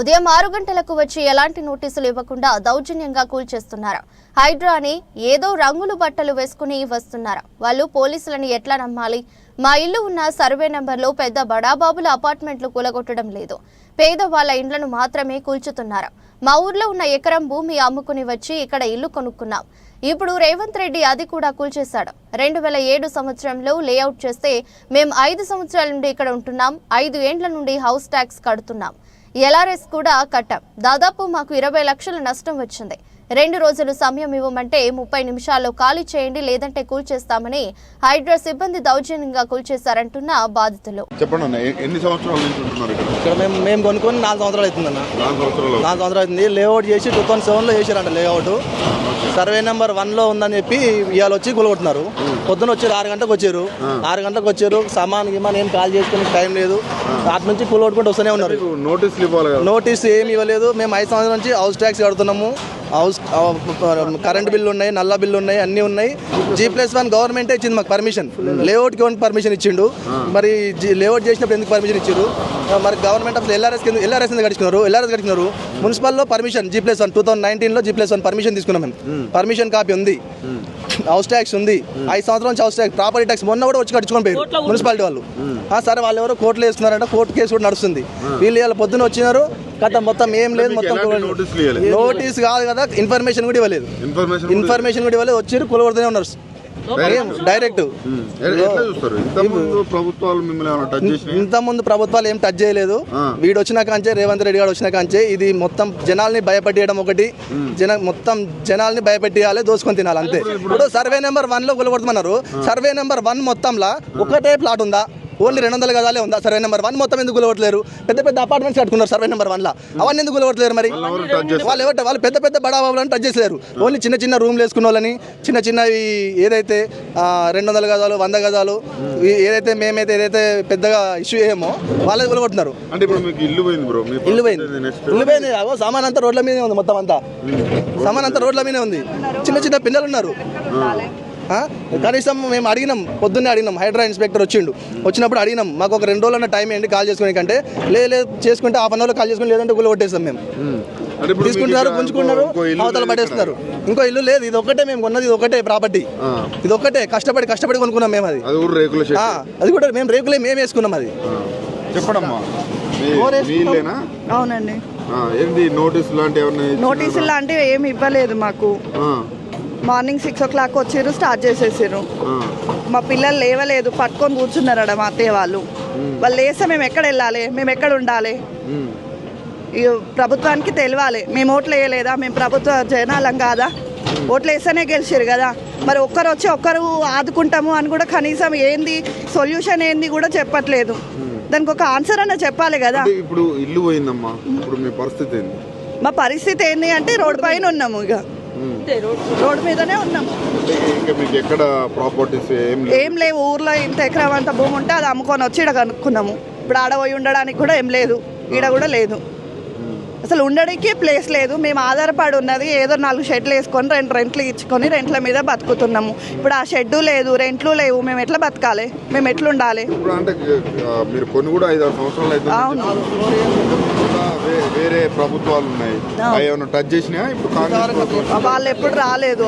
ఉదయం ఆరు గంటలకు వచ్చి ఎలాంటి నోటీసులు ఇవ్వకుండా దౌర్జన్యంగా కూల్చేస్తున్నారు? హైడ్రాని ఏదో రంగులు బట్టలు వేసుకుని వస్తున్నారు? వాళ్ళు పోలీసులని ఎట్లా నమ్మాలి? మా ఇల్లు ఉన్న సర్వే నెంబర్లో పెద్ద బడాబాబుల అపార్ట్మెంట్లు కూలగొట్టడం లేదు. పేద వాళ్ళ ఇండ్లను మాత్రమే కూల్చుతున్నారు? మా ఊర్లో ఉన్న ఎకరం భూమి అమ్ముకుని వచ్చి ఇక్కడ ఇల్లు కొనుక్కున్నాం. ఇప్పుడు రేవంత్ రెడ్డి అది కూడా కూల్చేశాడు. రెండు వేల ఏడు సంవత్సరంలో లేఅవుట్ చేస్తే మేము ఐదు సంవత్సరాల నుండి ఇక్కడ ఉంటున్నాం ఐదు ఏండ్ల నుండి హౌస్ ట్యాక్స్ కడుతున్నాం. ఎల్ఆర్ఎస్ కూడా కట్టాం. దాదాపు మాకు ఇరవై లక్షల నష్టం వచ్చింది. రెండు రోజులు సమయం ఇవ్వమంటే ముప్పై నిమిషాల్లో ఖాళీ చేయండి లేదంటే కూల్చేస్తామని హైడ్రా సిబ్బంది దౌర్జన్యంగా కూల్చేశారంటున్న బాధితులు. చెప్పండి ఎన్ని సంవత్సరాల నుంచి ఇక్కడ? మేము మేము కొనుక్కొని నాలుగు సంవత్సరాలు అవుతుందన్న. నాలుగు సంవత్సరాలు. నాలుగు సంవత్సరాలు అవుతుంది. లేఅవుట్ చేసి టూ థౌసండ్ సెవెన్లో చేశారంట లేఅవుట్ సర్వే నెంబర్ వన్లో ఉందని చెప్పి ఇవాళ వచ్చి కూలగొట్టున్నారు పొద్దున వచ్చారు ఆరు గంటలకు వచ్చారు. ఆరు గంటలకు వచ్చారు. సామాన్ గిమాన్ ఏం కాల్ చేసుకునే టైం లేదు. అటు నుంచి కూలగొట్టుకుంటూ వస్తూనే ఉన్నారు. మీకు నోటీసులు ఇవ్వాలి కదా. నోటీస్ ఏమి ఇవ్వలేదు. మేము ఐదు సంవత్సరాల నుంచి హౌస్ ట్యాక్స్ కడుతున్నాము. హౌస్ కరెంట్ బిల్లు ఉన్నాయి నల్ల బిల్లు ఉన్నాయి అన్నీ ఉన్నాయి. జీ ప్లస్ వన్ గవర్నమెంటే ఇచ్చింది మాకు పర్మిషన్ లేఅవుట్కి పర్మిషన్ ఇచ్చిండు? మరి లేఅవుట్ చేసినప్పుడు ఎందుకు పర్మిషన్ ఇచ్చారు మరి గవర్నమెంట్ ఆఫ్ ఎల్ఆర్ఎస్ ఎల్ఆర్ఎస్ ఎందుకు గడిచినారు ఎల్ఆర్ఎస్ గడిచినారు మున్సిపల్లో permission G plus one two thousand నైన్టీన్లో జీ ప్లస్ వన్ పర్మిషన్ తీసుకున్నాం మేము. పర్మిషన్ కాపీ ఉంది. హౌస్ ట్యాక్స్ ఉంది. ఐదు సంవత్సరాల నుంచి హౌస్ ట్యాక్స్ ప్రాపర్టీ ట్యాక్స్ మొన్న కూడా వచ్చి కట్టుకొని పోయారు మున్సిపాలిటీ వాళ్ళు. ఆ, సరే వాళ్ళు ఎవరో కోర్టులో వేస్తున్నారంట కోర్టు కేసు కూడా నడుస్తుంది. వీళ్ళు ఇవాళ పొద్దున వచ్చినారు. కథ మొత్తం ఏం లేదు మొత్తం? నోటీస్ కాదు కదా ఇన్ఫర్మేషన్ కూడా ఇవ్వలేదు. ఇన్ఫర్మేషన్ కూడా ఇన్ఫర్మేషన్ కూడా ఇవ్వలేదు. వచ్చి కూలగొడుతూనే ఉన్నారు. డైరెక్ట్ చూస్తారు? ఇంత ముందు ప్రభుత్వాలు ఏం టచ్ చేయలేదు. వీడు వచ్చిన కాంచే రేవంత్ రెడ్డి గారు వచ్చిన కాంచే ఇది మొత్తం జనాల్ని భయపెట్టేయడం ఒకటి. జన మొత్తం జనాల్ని భయపెట్టియాలి దోసుకొని తినాలి అంతే. ఇప్పుడు సర్వే నెంబర్ వన్లో కొలగొడుతున్నారు సర్వే నెంబర్ వన్ మొత్తంలో ఒకటే ప్లాట్ ఉందా? ఓన్లీ రెండు వందల గదాలే ఉందా? సర్వే నెంబర్ వన్ మొత్తం ఎందుకు కొలగొట్టలేరు పెద్ద పెద్ద అపార్ట్మెంట్స్ కట్టుకున్నారు సర్వే నెంబర్ వన్ లా. అవన్నీ ఎందుకు కొలగొట్టలేరు మరి? వాళ్ళు ఎవరు వాళ్ళు పెద్ద పెద్ద బడా బాబులను టచ్ చేసలేరు. ఓన్లీ చిన్న చిన్న రూమ్లు వేసుకున్న వాళ్ళని చిన్న చిన్నవి ఏదైతే రెండు వందల గజాలు వంద గజాలు ఈ- ఏదైతే మేమైతే ఏదైతే పెద్దగా ఇష్యూ ఏమో వాళ్ళే కొనుగొట్టున్నారు అంటే ఇప్పుడు మీకు ఇల్లు పోయింది బ్రో ఇల్లు పోయింది. నెక్స్ట్ ఇల్లు పోయింది. అగో సామాన్ అంతా రోడ్ల మీదే ఉంది మొత్తం అంతా. సామాన్ అంతా రోడ్ల మీదే ఉంది. చిన్న చిన్న పిల్లలు ఉన్నారు? కనీసం మేము అడిగినాం పొద్దున్నే అడిగినాం హైడ్రా ఇన్స్పెక్టర్ వచ్చిండు. వచ్చినప్పుడు అడిగినాం మాకు ఒక రెండు రోజులన్న టైం ఏంటి కాల్ చేసుకునే కంటే? లేదు లేదు చేసుకుంటే హాఫ్ అన్ అవర్లో కాల్ చేసుకుని లేదంటే గుళ్ళు కొట్టేస్తాం మేము. అంటే ఇప్పుడు మీకు తీసుకుంటున్నారు ఇల్లు అవతల లేదు పడేస్తున్నారు ఇంకో ఇల్లు లేదు ఇది ఒకటే మేము కొన్నది ఇది ఒకటే ప్రాపర్టీ. ఇది ఒకటే కష్టపడి కష్టపడి కొనుక్కున్నాం మేము అది. అది కూడా మేము రేకులే మేము వేసుకున్నాం అది. చెప్పడమ్మా. అవునండి. ఆ, ఏంది నోటీస్ లాంటి ఏమన్నా ఇచ్చినారా? నోటీసులు లాంటివి ఏమి ఇవ్వలేదు మాకు. ఆ, మార్నింగ్ సిక్స్ ఓ క్లాక్ వచ్చారు స్టార్ట్ చేసేసారు. మా పిల్లలు లేవలేదు పట్టుకొని కూర్చున్నారట మా అత్తయ్య వాళ్ళు. వాళ్ళు లేస్తే మేము ఎక్కడ వెళ్ళాలి? మేము ఎక్కడ ఉండాలి? ప్రభుత్వానికి తెలియాలి మేము ఓట్లు వేయలేదా? మేము ప్రభుత్వ జనాలం కాదా? ఓట్లు వేస్తేనే గెలిచారు కదా. మరి ఒక్కరు వచ్చి ఒక్కరు ఆదుకుంటాము అని కూడా కనీసం ఏంది సొల్యూషన్ ఏంది కూడా చెప్పట్లేదు. దానికి ఒక ఆన్సర్ అన్న చెప్పాలి కదా. ఇప్పుడు ఇల్లు పోయిందమ్మా. ఇప్పుడు మీ పరిస్థితి ఏంది? మా పరిస్థితి ఏంది అంటే రోడ్ పైన ఉన్నాము ఇక రోడ్ మీదనే మీకు ఎక్కడ ప్రాపర్టీస్ ఏం లేవు? ఏం లేవు ఊర్లో ఇంత ఎకరం అంత భూమి ఉంటే అది అమ్ముకొని వచ్చి ఇక్కడ కనుక్కున్నాము. ఇప్పుడు ఆడ పోయి ఉండడానికి కూడా ఏం లేదు ఈడ కూడా లేదు. అసలు ఉండడానికి ప్లేస్ లేదు. మేము ఆధారపడి ఉన్నది ఏదో నాలుగు షెడ్లు వేసుకొని రెండు రెంట్లు ఇచ్చుకొని రెంట్ల మీద బతుకుతున్నాము. ఇప్పుడు ఆ షెడ్డు లేదు రెంట్లు లేవు. మేము ఎట్లా బతకాలి? మేము ఎట్లా ఉండాలి మీరు కొన్ని కూడా ఐదు ఆరు సంవత్సరాలు అయితే అవును. వేరే ప్రభుత్వాలు ఉన్నాయి. అవి ఏమైనా టచ్ చేసినా ఇప్పుడు కాంగ్రెస్ ప్రభుత్వం వాళ్ళు ఎప్పుడు రాలేదు.